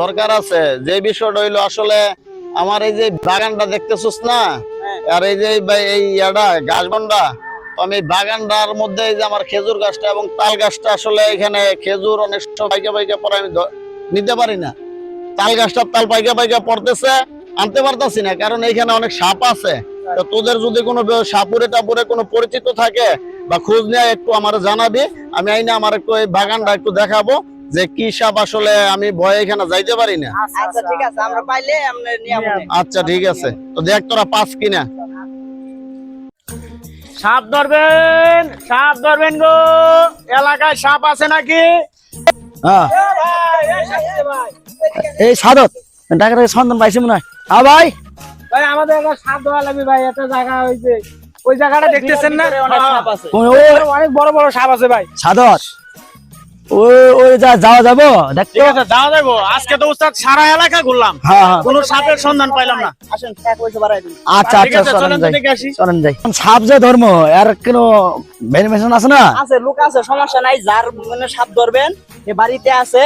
দরকার আছে। যে বিষয়টা হইল আসলে আমার এই যে বাগানটা দেখতেছস না? আর এই যে এই ইয়াটা গাছবন্ডা তো আমি বাগানটার মধ্যে এই যে আমার খেজুর গাছটা এবং তাল গাছটা আসলে এখানে খেজুর অনেক পাইকা পাইকা পরে আমি নিতে পারি না। তাল গাছটা তাল পাইকা পাইকা পড়তেছে। আনতে পারতাছি না কারণ এখানে অনেক সাপ আছে। তো তোদের যদি কোনো সাপুরে টাপুরে কোনো পরিচিত থাকে বা খোঁজ নেয় একটু আমার জানাবি। আমি আইনা আমার একটু এই বাগানটা একটু দেখাবো যে কি সাপ আসলে আমি ভয়ে এখানে যাইতে পারি না। আচ্ছা ঠিক আছে আমরা পাইলে আমরা নিয়ে আমনে। আচ্ছা ঠিক আছে। তো দেখ তোরা পাস কিনা। সাপ ধরবেন সাপ ধরবেন গো। এলাকায় সাপ আছে নাকি? হ্যাঁ। এই সাদত ডাক্তার সন্ধান পাইছি মনে হয়। হ্যাঁ ভাই। ভাই আমাদের একটা সাপ ধরা লাগবে ভাই একটা জায়গা হয়েছে ওই জায়গাটা দেখতেছেন না? অনেক বড় বড় সাপ আছে ভাই। সাদত। ওই ওই যা যাওয়া যাব? ঠিক আছে যাওয়া যাব আজকে তো উস্তাদ সারা এলাকা ঘুরলাম। হ্যাঁ হ্যাঁ। কোনো সাপের সন্ধান পাইলাম না। আসেন এক পয়সা বাড়াই দিন। আচ্ছা আচ্ছা চলেন চলেন যাই। চলেন যাই। সাপ যে ধর্ম আর কোনো ভেরিমেশন আছে না? আছে লোক আছে সমস্যা নাই। যার মানে সাপ ধরবেন এ বাড়িতে আছে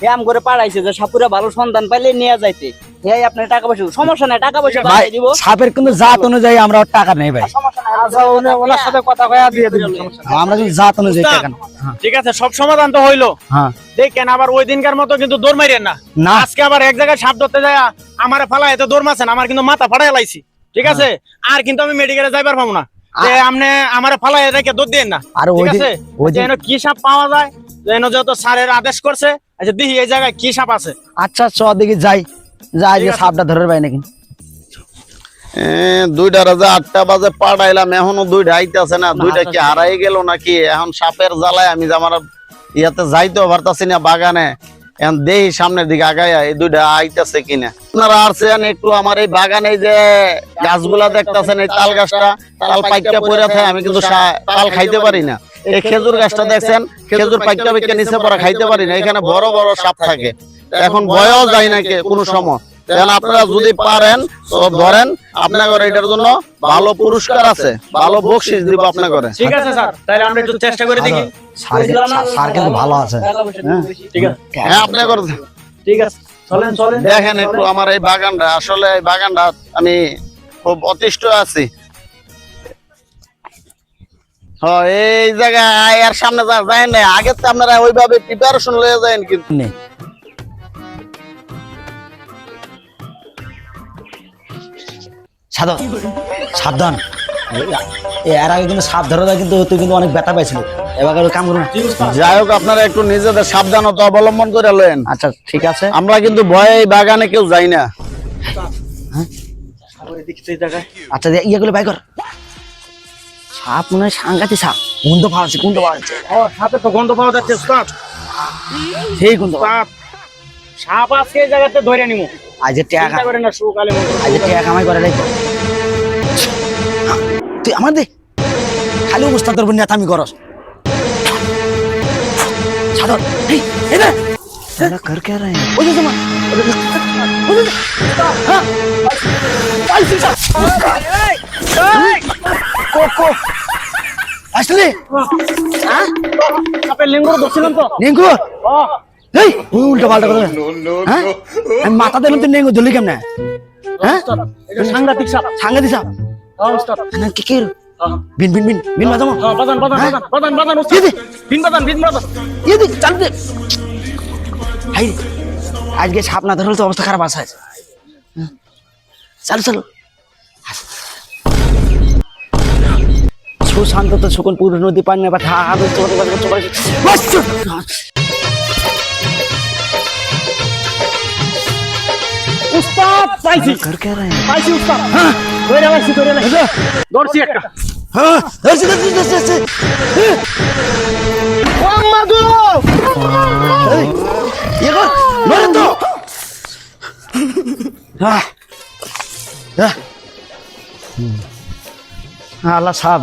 এ আম করে পাড়াইছে যে সাপুরে ভালো সন্ধান পাইলে নিয়ে যাইতে। এই আপনার টাকা পয়সা সমস্যা নাই টাকা পয়সা ভাই দিব। সাপের কিন্তু জাত অনুযায়ী আমরা টাকা নেই ভাই। সমস্যা নাই আচ্ছা উনি- ওনার সাথে কথা কয়া দিয়ে দিন সমস্যা আমরা যদি জাত অনুযায়ী টাকা হ্যাঁ, ঠিক আছে সব সমাধান তো হইল। হ্যাঁ। দেখেন আবার ওই দিনকার মতো কিন্তু দৌড় মারিয়েন না। না। আজকে আবার এক জায়গায় সাপ ধরতে যায় আমার ফালা এত দৌড় মারছেন আমার কিন্তু মাথা ফাটাই লাইছি। ঠিক আছে? আর কিন্তু আমি মেডিকেলে যাইবার পাবো না। যে আপনি আমার ফালা রেখে দৌড় দিন না। আর ঠিক ওই দিন আছে? ওই দিন কি সাপ পাওয়া যায় যেন যত স্যারের আদেশ করছে আচ্ছা দেখি এই জায়গায় কি সাপ আছে। আচ্ছা চ দেখি যাই। যাই যে সাপটা ধরে পাই নাকি দুইটা রাজা আটটা বাজে পাঠাইলাম এখনও দুইটা আইতেছে না দুইটা কি হারাই গেল নাকি? এখন সাপের জ্বালায় আমি আমার ইয়াতে যাইতেও পারতাছি না বাগানে। এখন দেহি সামনের দিকে আগাইয়া এই দুইটা আইতেছে কিনা। আপনারা আসছেন একটু আমার এই বাগানে যে গাছগুলা দেখতেছেন এই তাল গাছটা তাল পাইকা পড়ে থাকে আমি কিন্তু তাল খাইতে পারি না। এই খেজুর গাছটা দেখছেন? খেজুর পাইকা পাইকা নিচে পড়া খাইতে পারি না। এখানে বড় বড় সাপ থাকে। এখন ভয়ও যায় না কে কোনো সময়। আপনারা যদি পারেন ধরেন এটার জন্য ভালো পুরস্কার আছে। ভালো বকশিস দিব আপনাদের ঠিক আছে স্যার। তাহলে আমরা একটু চেষ্টা করে দেখি। কিন্তু- ভালো আছে। হ্যাঁ। বেশি। ঠিক আছে। হ্যাঁ ঠিক আছে। চলেন চলেন। দেখেন একটু আমার এই বাগানটা। আসলে এই বাগানটা আমি খুব অতিষ্ঠ আছি। এই জায়গায় আর সামনে যায় না। আগে তো আপনারা ওইভাবে প্রিপারেশন লয়ে যায় কিন্তু। সাধন সাবধান। এর আগে কিন্তু সাপ ধরে কিন্তু তুই কিন্তু অনেক ব্যথা পাইছিল। এবার কাম করুন যাই হোক আপনারা একটু নিজেদের সাবধানতা অবলম্বন করে লেন আচ্ছা ঠিক আছে। আমরা কিন্তু ভয়ে বাগানে কেউ যাই না। আচ্ছা দে, ইয়ে গুলো বাই কর। সাপ মনে হয় সাংঘাতিক সাপ গন্ধ পাওয়া যাচ্ছে গন্ধ পাওয়া যাচ্ছে ও সাপে তো গন্ধ পাওয়া যাচ্ছে উস্তাদ সেই গন্ধ সাপ সাপ আজকে এই জায়গাতে ধরে নিমু আজ টাকা চিন্তা করেন না সুকালে মতো আজ টাকা কামাই করে রাখবো তুই আমার দে খালি অবস্থা তোর নেতামি করস সাধন এই এই রে साला कर क्या रहे हैं ओए जमा আসলে? সাপের লিঙ্গুর ধরছিলাম তো। নেঙ্গু ও। এই ওই উল্টো পাল্টা কথা। হ্যাঁ? আমি মাথা দিলাম তুই নেঙ্গু ধরলি কেমনে? হ্যাঁ? উস্তাদ, এটা সাংঘাতিক সাপ। সাংঘাতিক সাপ। উস্তাদ। কি কি বিন বিন বিন বিন বাজামো বাজান, বাজান? বাজান, বাজান, বাজান, বিন বাজান, বিন বাজান। ইয়ে দিক চালু দে। হাই আজকে সাপ না ধরলে তো অবস্থা খারাপ আছে। হ্যাঁ। চালু চালু। সুশান্ত তো সকল পুরো নদী পান না বা ধাবে চলে আল্লাহ সাহেব